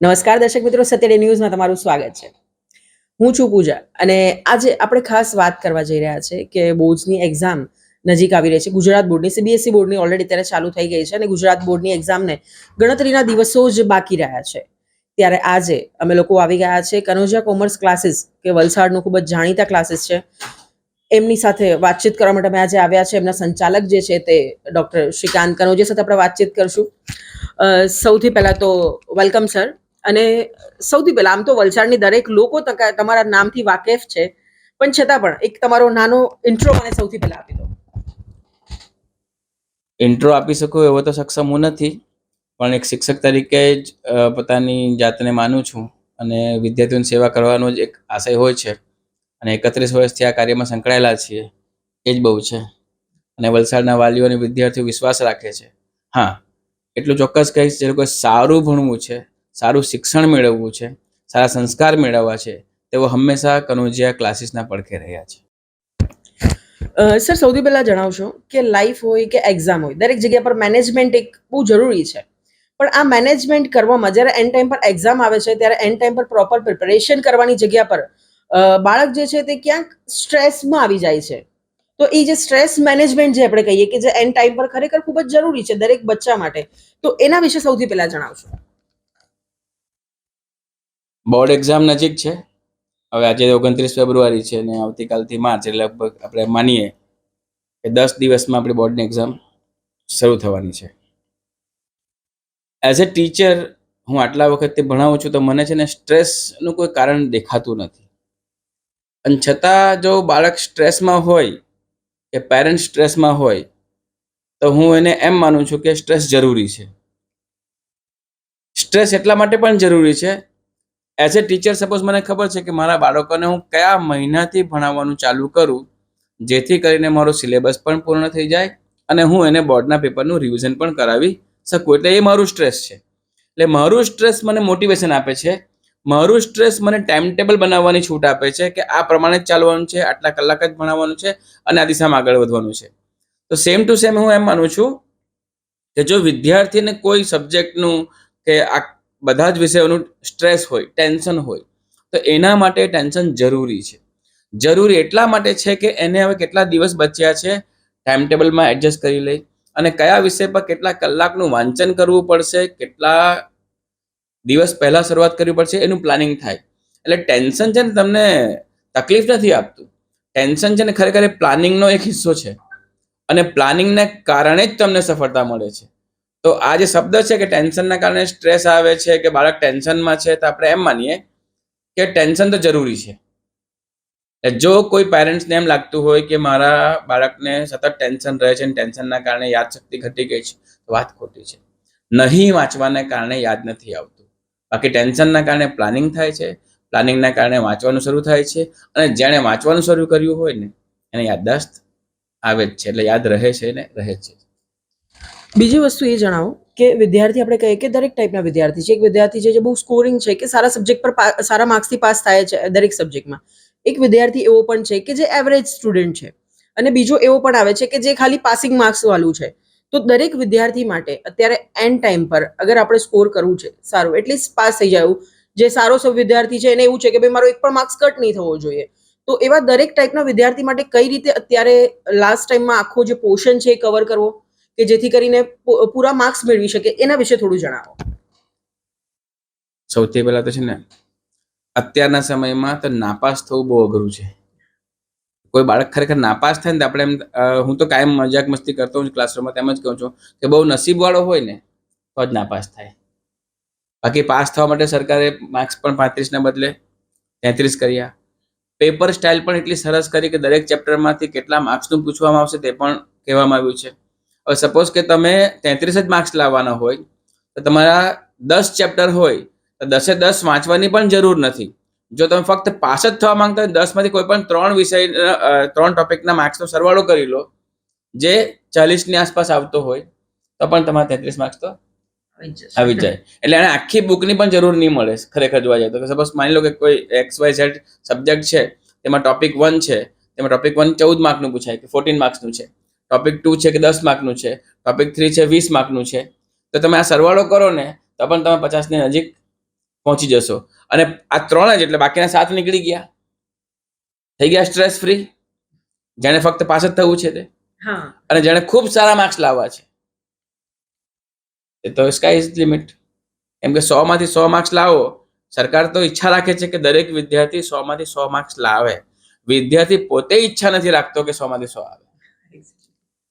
નમસ્કાર દર્શક મિત્રો, સત્યડે ન્યૂઝમાં તમારું સ્વાગત છે. હું છું પૂજા અને આજે આપણે ખાસ વાત કરવા જઈ રહ્યા છે કે બોર્ડ્સની એક્ઝામ નજીક આવી રહી છે. ગુજરાત બોર્ડની સીબીએસઈ બોર્ડની ઓલરેડી ત્યારે ચાલુ થઈ ગઈ છે અને ગુજરાત બોર્ડની એક્ઝામને ગણતરીના દિવસો જ બાકી રહ્યા છે. ત્યારે આજે અમે લોકો આવી ગયા છે કનોજા કોમર્સ ક્લાસીસ, કે વલસાડનું ખૂબ જ જાણીતા ક્લાસીસ છે. એમની સાથે વાતચીત કરવા માટે અમે આજે આવ્યા છે. એમના સંચાલક જે છે તે ડૉક્ટર શ્રીકાંત કનોજી સાથે આપણે વાતચીત કરશું. સૌથી પહેલાં તો વેલકમ સર અને સૌથી પહેલા આમ તો વલસાડની દરેક લોકો તમારા નામથી વાકેફ છે. પણ છતાં પણ એક તમારો નાનો ઇન્ટ્રો મને સૌથી પહેલા આપી દો. ઇન્ટ્રો આપી શકું એવો તો સક્ષમ હું નથી. પણ એક શિક્ષક તરીકે જ પોતાની જાતને માનું છું અને વિદ્યાર્થીઓની સેવા કરવાનો જ એક આશય હોય છે. અને એકત્રીસ વર્ષથી આ કાર્યમાં સંકળાયેલા છીએ. એ જ બહુ છે. અને વલસાડના વાલીઓ અને વિદ્યાર્થીઓ વિશ્વાસ રાખે છે. હા, એટલું ચોક્કસ કહીશ, જે લોકોએ સારું ભણવું છે સારું શિક્ષણ મેળવવું છે, સારા સંસ્કાર મેળવવા છે, તેઓ હંમેશા કનોજિયા ક્લાસીસના પડખે રહ્યા છે. સર, સૌથી પહેલા જણાવશો કે લાઈફ હોય કે એક્ઝામ હોય, દરેક જગ્યા પર મેનેજમેન્ટ એક બહુ જરૂરી છે. પણ આ મેનેજમેન્ટ કરવામાં જ્યારે એન્ડ ટાઈમ પર એક્ઝામ આવે છે, ત્યારે એન્ડ ટાઈમ પર પ્રોપર પ્રિપેરેશન કરવાની જગ્યા પર બાળક જે છે તે ક્યાંક સ્ટ્રેસમાં આવી જાય છે. તો એ જે સ્ટ્રેસ મેનેજમેન્ટ જે આપણે કહીએ કે જે એન્ડ ટાઈમ પર ખરેખર ખૂબ જ જરૂરી છે દરેક બચ્ચા માટે. તો એના વિશે સૌથી પહેલા જણાવશો. બોર્ડ એક્ઝામ નજીક છે. હવે આજે ઓગણત્રીસ ફેબ્રુઆરી છે અને આવતીકાલથી માર્ચ, એટલે લગભગ આપણે માનીએ કે દસ દિવસમાં આપણી બોર્ડની એક્ઝામ શરૂ થવાની છે. એઝ અ ટીચર હું આટલા વખતથી ભણાવું છું તો મને છે ને સ્ટ્રેસનું કોઈ કારણ દેખાતું નથી. અને છતાં જો બાળક સ્ટ્રેસમાં હોય કે પેરેન્ટ સ્ટ્રેસમાં હોય, તો હું એને એમ માનું છું કે સ્ટ્રેસ જરૂરી છે. સ્ટ્રેસ એટલા માટે પણ જરૂરી છે એઝ એ ટીચર સપોઝ મને ખબર છે કે મારા બાળકોને હું કયા મહિનાથી ભણાવવાનું ચાલુ કરું, જેથી કરીને મારો સિલેબસ પણ પૂર્ણ થઈ જાય અને હું એને બોર્ડના પેપરનું રિવિઝન પણ કરાવી શકું. એટલે એ મારું સ્ટ્રેસ છે. એટલે મારું સ્ટ્રેસ મને મોટિવેશન આપે છે. મારું સ્ટ્રેસ મને ટાઈમ ટેબલ બનાવવાની છૂટ આપે છે કે આ પ્રમાણે જ ચાલવાનું છે, આટલા કલાક જ ભણાવવાનું છે અને આ દિશામાં આગળ વધવાનું છે. તો સેમ ટુ સેમ હું એમ માનું છું કે જો વિદ્યાર્થીને કોઈ સબ્જેક્ટનું કે આ બધા જ વિષયોનું સ્ટ્રેસ હોય, ટેન્શન હોય, તો એના માટે ટેન્શન જરૂરી છે. જરૂરી એટલા માટે છે કે એને હવે કેટલા દિવસ બચ્યા છે ટાઈમ ટેબલમાં એડજસ્ટ કરી લે અને કયા વિષય પર કેટલા કલાકનું વાંચન કરવું પડશે, કેટલા દિવસ પહેલા શરૂઆત કરવી પડશે, એનું પ્લાનિંગ થાય. એટલે ટેન્શન છે ને તમને તકલીફ નથી આપતું. ટેન્શન છે ને ખરેખર એ પ્લાનિંગનો એક હિસ્સો છે. અને પ્લાનિંગને કારણે જ તમને સફળતા મળે છે. તો આ જે શબ્દ છે કે ટેન્શનના કારણે સ્ટ્રેસ આવે છે કે બાળક ટેન્શનમાં છે, તો આપણે એમ માનીએ કે ટેન્શન તો જરૂરી છે. જો કોઈ પેરેન્ટ્સને એમ લાગતું હોય કે મારા બાળકને સતત ટેન્શન રહે છે અને ટેન્શનના કારણે યાદશક્તિ ઘટી ગઈ છે, તો વાત ખોટી છે. નહીં વાંચવાને કારણે યાદ નથી આવતું. બાકી ટેન્શનના કારણે પ્લાનિંગ થાય છે, પ્લાનિંગના કારણે વાંચવાનું શરૂ થાય છે અને જેણે વાંચવાનું શરૂ કર્યું હોય ને, એને યાદદાસ્ત આવે જ છે, એટલે યાદ રહે છે ને રહે જ છે. બીજી વસ્તુ એ જણાવો કે વિદ્યાર્થી આપણે કહીએ કે દરેક ટાઈપના વિદ્યાર્થી છે. એક વિદ્યાર્થી છે જે બહુ સ્કોરિંગ છે કે સારા સબ્જેક્ટ પર સારા માર્ક્સથી પાસ થાય છે દરેક સબ્જેક્ટમાં એક વિદ્યાર્થી એવો પણ છે કે જે એવરેજ સ્ટુડન્ટ છે. અને બીજો એવો પણ આવે છે કે જે ખાલી પાસિંગ માર્ક્સ વાળું છે. તો દરેક વિદ્યાર્થી માટે અત્યારે એન્ડ ટાઈમ પર અગર આપણે સ્કોર કરવું છે સારું એટલીસ્ટ પાસ થઈ જાય જે સારો સૌ વિદ્યાર્થી છે એને એવું છે કે ભાઈ મારો એક પણ માર્ક્સ કટ નહીં થવો જોઈએ. તો એવા દરેક ટાઈપના વિદ્યાર્થી માટે કઈ રીતે અત્યારે લાસ્ટ ટાઈમમાં આખો જે પોર્શન છે એ કવર કરવો? કે જેથી કરીને પૂરા માર્ક્સ મેળવી શકે, એના વિશે થોડું જણાવો. સૌથી પહેલા તો છે ને, અત્યારના સમયમાં તો નાપાસ થવું બહુ અઘરું છે. કોઈ બાળક ખરેખર નાપાસ થાય ને તો આપણે એમ હું તો કાયમ મજાક મસ્તી કરતો હું ક્લાસરૂમમાં તેમ જ કહું છું કે બહુ નસીબવાળો હોય ને, તો જ નાપાસ થાય. બાકી પાસ થવા માટે સરકારે માર્ક્સ પણ પાંત્રીસના બદલે તેત્રીસ કર્યા. પેપર સ્ટાઇલ પણ એટલી સરસ કરી કે દરેક ચેપ્ટરમાંથી કેટલા માર્ક્સનું પૂછવામાં આવશે તે પણ કહેવામાં આવ્યું છે. હવે સપોઝ કે તમે તેત્રીસ જ માર્ક્સ લાવવાના હોય તો તમારા દસ ચેપ્ટર હોય તો દસે દસ વાંચવાની પણ જરૂર નથી. જો તમે ફક્ત પાસ જ થવા માંગતા હોય દસમાંથી કોઈ પણ ત્રણ વિષય ત્રણ ટોપિકના માર્ક્સનો સરવાળો કરી લો જે ચાલીસની આસપાસ આવતો હોય તો પણ તમારા તેત્રીસ માર્ક્સ તો આવી જાય. એટલે એને આખી બુકની પણ જરૂર નહીં મળે ખરેખર જોવા જાય તો. સપોઝ માની લો કે કોઈ એક્સ વાય ઝેડ સબ્જેક્ટ છે તેમાં ટોપિક વન છે તેમાં ટોપિક વન ચૌદ માર્કનું પૂછાય કે ફોર્ટીન માર્ક્સનું છે. ટોપિક ટુ છે કે દસ માર્કનું છે. ટોપિક થ્રી છે વીસ માર્કનું છે. તો તમે આ સરવાળો કરો ને તો પણ તમે પચાસની નજીક પહોંચી જશો. અને આ ત્રણ જ એટલે બાકીના સાત નીકળી ગયા. થઈ ગયા સ્ટ્રેસ ફ્રી જેને ફક્ત પાસ જ થવું છે તે. અને જેને ખૂબ સારા માર્ક્સ લાવવા છે. એ તો સ્કાય ઇઝ લિમિટ એમ કે સો માંથી સો માર્ક્સ લાવો સરકાર તો ઈચ્છા રાખે છે કે દરેક વિદ્યાર્થી સો માંથી સો માર્ક્સ લાવે. વિદ્યાર્થી પોતે ઈચ્છા નથી રાખતો કે સો માંથી સો આવે.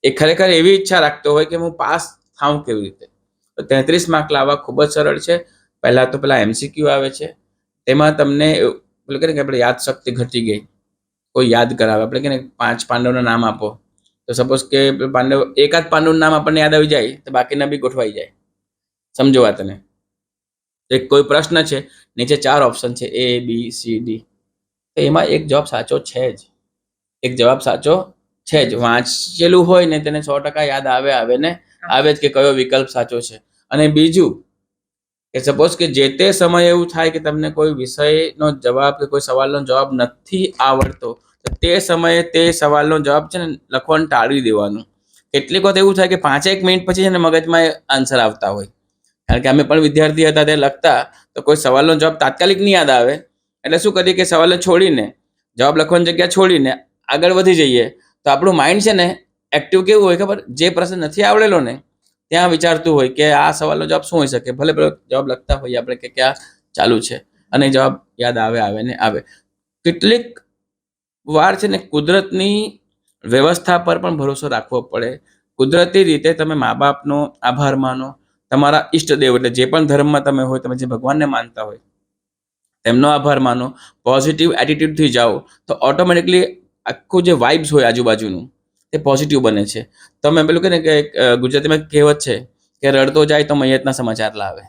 એ ખરેખર એવી ઈચ્છા રાખતો હોય કે હું પાસ થાઉં કેવી રીતે? તો તેત્રીસ માર્ક લાવવા ખૂબ જ સરળ છે. પહેલાં તો પેલા એમસીક્યુ આવે છે. તેમાં તમને પેલું કહે કે આપણે યાદ શક્તિ ઘટી ગઈ. કોઈ યાદ કરાવે. આપણે કે પાંચ પાંડવના નામ આપો. તો સપોઝ કે પાંડવ, એકાદ પાંડવનું નામ આપણને યાદ આવી જાય, તો બાકીના બી ગોઠવાઈ જાય. સમજો વાત તને એક કોઈ પ્રશ્ન છે, નીચે ચાર ઓપ્શન છે એ બી સી ડી તો એમાં એક જવાબ સાચો છે જ. એક જવાબ સાચો છે જ. વાંચેલું હોય ને તેને સો ટકા યાદ આવે આવે ને? આવે જ કે કયો વિકલ્પ સાચો છે. અને બીજું કે સપોઝ કે જે તે સમયે એવું થાય કે તમને કોઈ વિષયનો જવાબ કે કોઈ સવાલનો જવાબ નથી આવડતો, તો તે સમયે તે સવાલનો જવાબ છે ને લખવાનું ટાળી દેવાનું. કેટલીક વખત એવું થાય કે પાંચેક મિનિટ પછી છે ને મગજમાં આન્સર આવતા હોય. કારણ કે અમે પણ વિદ્યાર્થી હતા તે લખતા, તો કોઈ સવાલનો જવાબ તાત્કાલિક નહીં યાદ આવે. એટલે શું કરીએ કે સવાલને છોડીને, જવાબ લખવાની જગ્યા છોડીને આગળ વધી જઈએ. તો આપણું માઇન્ડ છે ને એક્ટિવ કેવું હોય ખબર? જે પ્રશ્ન નથી આવડેલો ને, ત્યાં વિચારતું હોય કે આ સવાલનો જવાબ શું હોઈ શકે? ભલે ભલે જવાબ લખતા હોઈએ આપણે કે ક્યાં ચાલુ છે? અને જવાબ યાદ આવે આવે ને આવે. કેટલીક વાર છે ને કુદરતની વ્યવસ્થા પર પણ ભરોસો રાખવો પડે. કુદરતી રીતે તમે મા બાપનો આભાર માનો. તમારા ઈષ્ટદેવ એટલે જે પણ ધર્મમાં તમે હોય, તમે જે ભગવાનને માનતા હોય, તેમનો આભાર માનો. પોઝિટિવ એટીટ્યુડથી જાઓ. તો ઓટોમેટિકલી આખું જે વાઇબ્સ હોય આજુબાજુનું તે પોઝિટિવ બને છે. તમે પેલું કે ને કે ગુજરાતીમાં કહેવત છે કે રડતો જાય તો મૈયતના સમાચાર લાવે.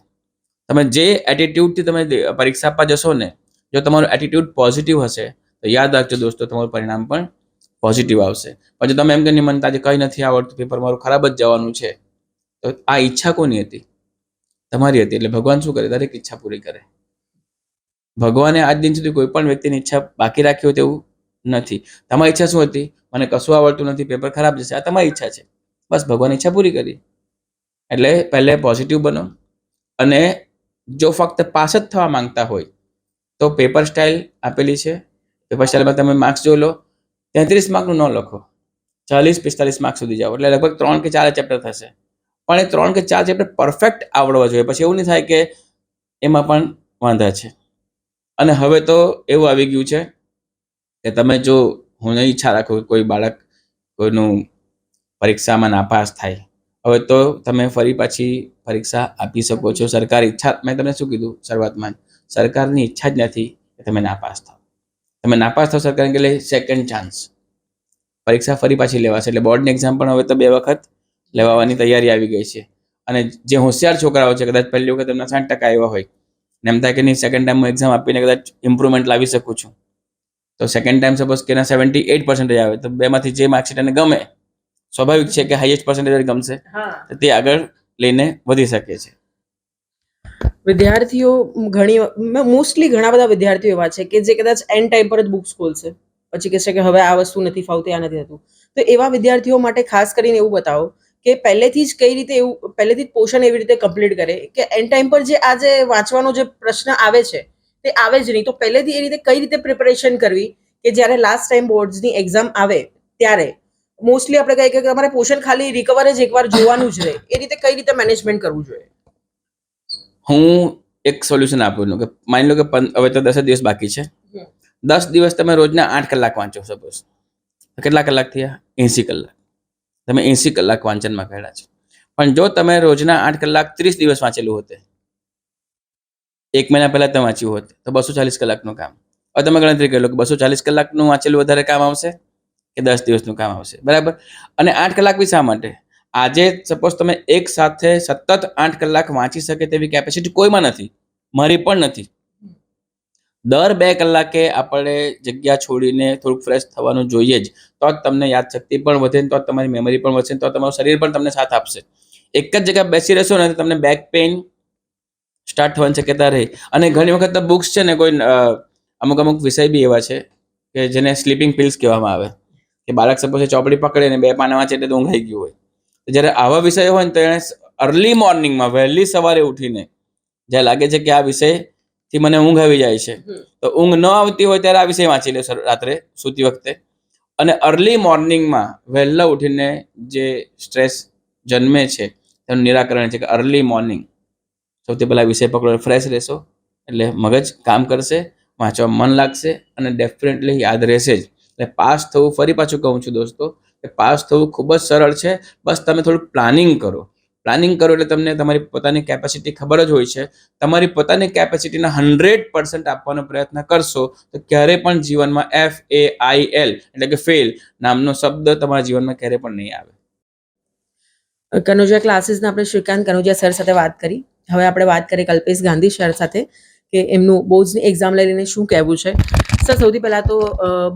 તમે જે એટીટ્યુડથી તમે પરીક્ષા આપવા જશો ને, જો તમારો એટીટ્યુડ પોઝિટિવ હશે, તો યાદ રાખજો દોસ્તો, તમારું પરિણામ પણ પોઝિટિવ આવશે. પછી તમે એમ કે નહીં મને તો આજે કંઈ નથી આવડતું પેપર મારું ખરાબ જ જવાનું છે. તો આ ઈચ્છા કોની હતી? તમારી હતી, એટલે ભગવાન શું કરે? દરેક ઈચ્છા પૂરી કરે. ભગવાને આજ દિન સુધી કોઈ પણ વ્યક્તિની ઈચ્છા બાકી રાખી હોય તેવું નથી. તમારી ઈચ્છા શું હતી? મને કશું આવડતું નથી પેપર ખરાબ જશે. આ તમારી ઈચ્છા છે. બસ ભગવાન ઈચ્છા પૂરી કરી. એટલે પહેલે પોઝિટિવ બનો. અને જો ફક્ત પાસ જ થવા માંગતા હોય, તો પેપર સ્ટાઇલ આપેલી છે. પેપર સ્ટાઇલમાં તમે માર્ક્સ જોઈ લો. તેત્રીસ માર્કનું ન લખો. ચાલીસ, પિસ્તાલીસ માર્ક સુધી જાઓ. એટલે લગભગ ત્રણ કે ચાર ચેપ્ટર થશે. પણ એ ત્રણ કે ચાર ચેપ્ટર પરફેક્ટ આવડવા જોઈએ. પછી એવું નહીં થાય કે એમાં પણ વાંધા છે. અને હવે તો એવું આવી ગયું છે કે તમે જો હું નહીં ઈચ્છા રાખું કોઈ બાળક કોઈનું પરીક્ષામાં નાપાસ થાય. હવે તો તમે ફરી પાછી પરીક્ષા આપી શકો છો. સરકાર ઈચ્છા, મેં તમને શું કીધું શરૂઆતમાં સરકારની ઈચ્છા જ નથી કે તમે નાપાસ થાઓ તમે નાપાસ થાવ સરકાર કે સેકન્ડ ચાન્સ પરીક્ષા ફરી પાછી લેવાશે. એટલે બોર્ડની એક્ઝામ પણ હવે તો બે વખત લેવાની તૈયારી આવી ગઈ છે. અને જે હોશિયાર છોકરાઓ છે, કદાચ પહેલી વખત એમના સાઠ ટકા આવ્યા હોય, એમ થાય કે નહીં સેકન્ડ ટાઈમ હું એક્ઝામ આપીને કદાચ ઇમ્પ્રુવમેન્ટ લાવી શકું છું. તો સેકન્ડ ટાઈમ સપોઝ કે એના સેવન્ટી એટ પર્સન્ટેજ આવે તો બેમાંથી જે માર્કશીટ એને ગમે સ્વાભાવિક છે કે હાઈએસ્ટ પર્સન્ટેજ ગમશે. તો તે આગળ લઈને વધી શકે છે. વિદ્યાર્થીઓ ઘણી મોસ્ટલી ઘણા બધા વિદ્યાર્થીઓ એવા છે કે જે કદાચ એન્ડ ટાઈમ પર જ બુક્સ ખોલશે. પછી કહેશે કે હવે આ વસ્તુ નથી ફાવતી આ નથી થતું. તો એવા વિદ્યાર્થીઓ માટે ખાસ કરીને એવું બતાવો કે પહેલેથી જ કઈ રીતે એવું પહેલેથી જ પોષણ એવી રીતે કમ્પ્લીટ કરે કે એન્ડ ટાઈમ પર જે આ જે વાંચવાનો જે પ્રશ્ન આવે છે તે આવે જ નહીં. તો પહેલેથી એ રીતે કઈ રીતે પ્રિપરેશન કરવી કે જ્યારે લાસ્ટ ટાઈમ બોર્ડ્સની એક્ઝામ આવે ત્યારે? મોસ્ટલી આપણે કહીએ કે તમારે પોષણ ખાલી રિકવર જ એકવાર જોવાનું જ રહે. એ રીતે કઈ રીતે મેનેજમેન્ટ કરવું જોઈએ? હું એક સોલ્યુશન આપું કે માની લો કે હવે તો દસ દિવસ બાકી છે. દસ દિવસ તમે રોજના આઠ કલાક વાંચો સપોઝ કેટલા કલાક થયા? એંસી કલાક. તમે એંસી કલાક વાંચનમાં કાઢ્યા છે. પણ જો તમે રોજના આઠ કલાક ત્રીસ દિવસ વાંચેલું હોતે એક મહિના પહેલાં તમે વાંચ્યું હોત, તો બસો ચાલીસ કલાકનું કામ. હવે તમે ગણતરી કરી લો કે બસો ચાલીસ કલાકનું વાંચેલું વધારે કામ આવશે કે દસ દિવસનું કામ આવશે? બરાબર? અને આઠ કલાક બી શા માટે? આજે સપોઝ તમે એક સાથે સતત આઠ કલાક વાંચી શકે તેવી કેપેસિટી કોઈમાં નથી. મારી પણ નથી. દર બે કલાકે આપણે જગ્યા છોડીને થોડુંક ફ્રેશ થવાનું જોઈએ જ. તો જ તમને યાદશક્તિ પણ વધે ને તો તમારી મેમરી પણ વધશે તો તમારું શરીર પણ તમને સાથ આપશે. એક જ જગ્યા બેસી રહેશો ને તો તમને બેક પેઇન સ્ટાર્ટ થવાની શક્યતા રહી. અને ઘણી વખત તો બુક્સ છે ને કોઈ અમુક અમુક વિષય બી એવા છે કે જેને સ્લીપિંગ પિલ્સ કહેવામાં આવે. કે બાળક સપોઝ ચોપડી પકડે ને બે પાના વાંચે એટલે ઊંઘાઈ ગયું હોય. જ્યારે આવા વિષય હોય ને તો એણે અર્લી મોર્નિંગમાં વહેલી સવારે ઉઠીને જ્યાં લાગે છે કે આ વિષયથી મને ઊંઘ આવી જાય છે તો ઊંઘ ન આવતી હોય ત્યારે આ વિષય વાંચી લે રાત્રે સૂતી વખતે. અને અર્લી મોર્નિંગમાં વહેલા ઉઠીને જે સ્ટ્રેસ જન્મે છે તેનું નિરાકરણ છે કે અર્લી મોર્નિંગ સૌથી પહેલાં વિષય પકડો ફ્રેશ રહેશો. એટલે મગજ કામ કરશે, વાંચવા મન લાગશે અને ડેફિનેટલી યાદ રહેશે જ. એટલે પાસ થવું ફરી પાછું કહું છું દોસ્તો કે પાસ થવું ખૂબ જ સરળ છે. બસ તમે થોડું પ્લાનિંગ કરો. પ્લાનિંગ કરો એટલે તમને તમારી પોતાની કેપેસિટી ખબર જ હોય છે. તમારી પોતાની કેપેસિટીના હંડ્રેડ પર્સન્ટ આપવાનો પ્રયત્ન કરશો તો ક્યારે પણ જીવનમાં એફ એ આઈ એલ એટલે કે ફેલ નામનો શબ્દ તમારા જીવનમાં ક્યારે પણ નહીં આવે. કનુજા ક્લાસીસના આપણે શ્રીકાંત કનુજા સર સાથે વાત કરી. હવે આપણે વાત કરીએ કલ્પેશ ગાંધી સર સાથે, કે એમનું બોર્ડ્સની એક્ઝામ લઈને શું કહેવું છે? સર, સૌથી પહેલાં તો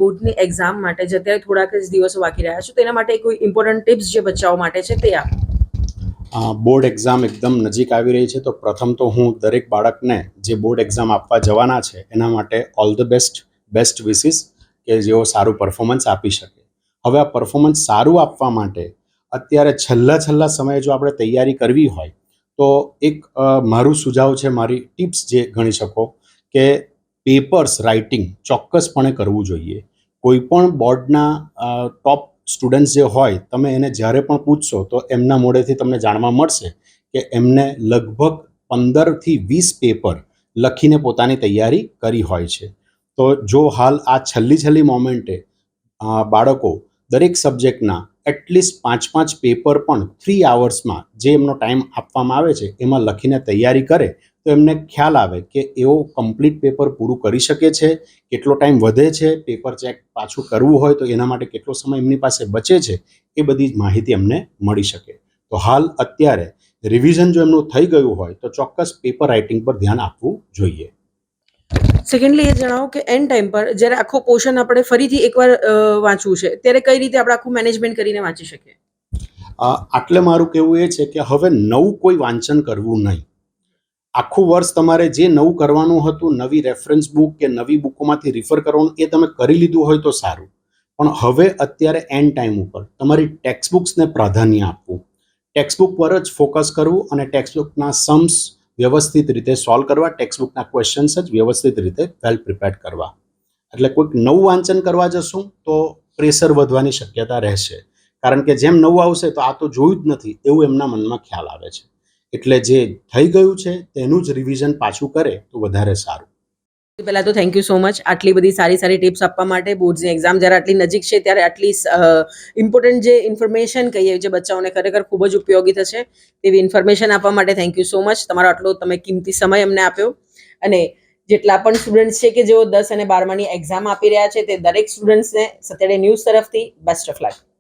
બોર્ડની એક્ઝામ માટે જે અત્યારે થોડાક જ દિવસો બાકી રહ્યા છે તેના માટે કોઈ ઇમ્પોર્ટન્ટ ટિપ્સ જે બચ્ચાઓ માટે છે તે આપો? બોર્ડ એક્ઝામ એકદમ નજીક આવી રહી છે, તો પ્રથમ તો હું દરેક બાળકને જે બોર્ડ એક્ઝામ આપવા જવાના છે, એના માટે all the best best wishes કે જેઓ સારું પરફોર્મન્સ આપી શકે. હવે આ પરફોર્મન્સ સારું આપવા માટે અત્યારે છેલ્લા છેલ્લા સમયે જો આપણે તૈયારી કરવી હોય તો એક મારું સુઝાવ છે, મારી ટિપ્સ જે ગણી શકો કે પેપર્સ રાઇટિંગ ચોક્કસપણે કરવું જોઈએ. કોઈ પણ બોર્ડના ટોપ સ્ટુડન્ટ્સ જે હોય, તમે એને જ્યારે પણ પૂછશો, તો એમના મોઢેથી તમને જાણવા મળશે કે એમને લગભગ પંદરથી વીસ પેપર લખીને પોતાની તૈયારી કરી હોય છે. તો જો હાલ આ છેલ્લી છેલ્લી મોમેન્ટે બાળકો દરેક સબ્જેક્ટના એટલીસ્ટ પાંચ પાંચ પેપર પણ થ્રી આવર્સમાં જે એમનો ટાઈમ આપવામાં આવે છે, એમાં લખીને તૈયારી કરે, તો એમને ખ્યાલ આવે કે એઓ કમ્પ્લીટ પેપર પૂરું કરી શકે છે, કેટલો ટાઈમ વધે છે પેપર ચેક પાછું કરવું હોય તો એના માટે કેટલો સમય એમની પાસે બચે છે, એ બધી માહિતી અમને મળી શકે. તો હાલ અત્યારે રિવિઝન જો એમનું થઈ ગયું હોય તો ચોક્કસ પેપર રાઇટિંગ પર ધ્યાન આપવું જોઈએ. સેકન્ડલી એ જણાવો કે એન્ડ ટાઈમ પર જ્યારે આખો પોર્શન આપણે ફરીથી એકવાર વાંચવું છે, ત્યારે કઈ રીતે આપણે આખું મેનેજમેન્ટ કરીને વાંચી શકીએ? આટલે મારું કહેવું એ છે કે હવે નવું કોઈ વાંચન કરવું નહીં. આખું વર્ષ તમારે જે નવું કરવાનું હતું, નવી રેફરન્સ બુક કે નવી બુકોમાંથી રિફર કરવાનું, એ તમે કરી લીધું હોય તો સારું. પણ હવે અત્યારે એન્ડ ટાઈમ ઉપર તમારી ટેક્સ્ટ બુક્સને પ્રાધાન્ય આપવું. ટેક્સ્ટ બુક પર જ ફોકસ કરવું અને ટેક્સ્ટ બુકના સમ્સ વ્યવસ્થિત રીતે સોલ્વ કરવા ટેક્સ્ટબુકના ક્વેશ્ચન્સ જ વ્યવસ્થિત રીતે વેલ પ્રિપેર્ડ કરવા. એટલે કોઈક નવું વાંચન કરવા જશું તો પ્રેશર વધવાની શક્યતા રહેશે. કારણ કે જેમ નવું આવશે તો આ તો જોયું જ નથી, એવું એમના મનમાં ખ્યાલ આવે છે. એટલે જે થઈ ગયું છે તેનું જ રિવિઝન પાછું કરે તો વધારે સારું. પહેલા તો થેન્ક યુ સો મચ આટલી બધી સારી સારી ટિપ્સ આપવા માટે બોર્ડ્સની એક્ઝામ જ્યારે આટલી નજીક છે ત્યારે આટલી ઇમ્પોર્ટન્ટ જે ઇન્ફોર્મેશન કહીએ જે બચ્ચાઓને ખરેખર ખૂબ જ ઉપયોગી થશે તેવી ઇન્ફોર્મેશન આપવા માટે થેન્ક યુ સો મચ તમારો આટલો તમે કિંમતી સમય અમને આપ્યો. અને જેટલા પણ સ્ટુડન્ટ્સ છે કે જેઓ દસ અને બારમાની એક્ઝામ આપી રહ્યા છે તે દરેક સ્ટુડન્ટ્સને સતેડે ન્યૂઝ તરફથી બેસ્ટ ઓફ લક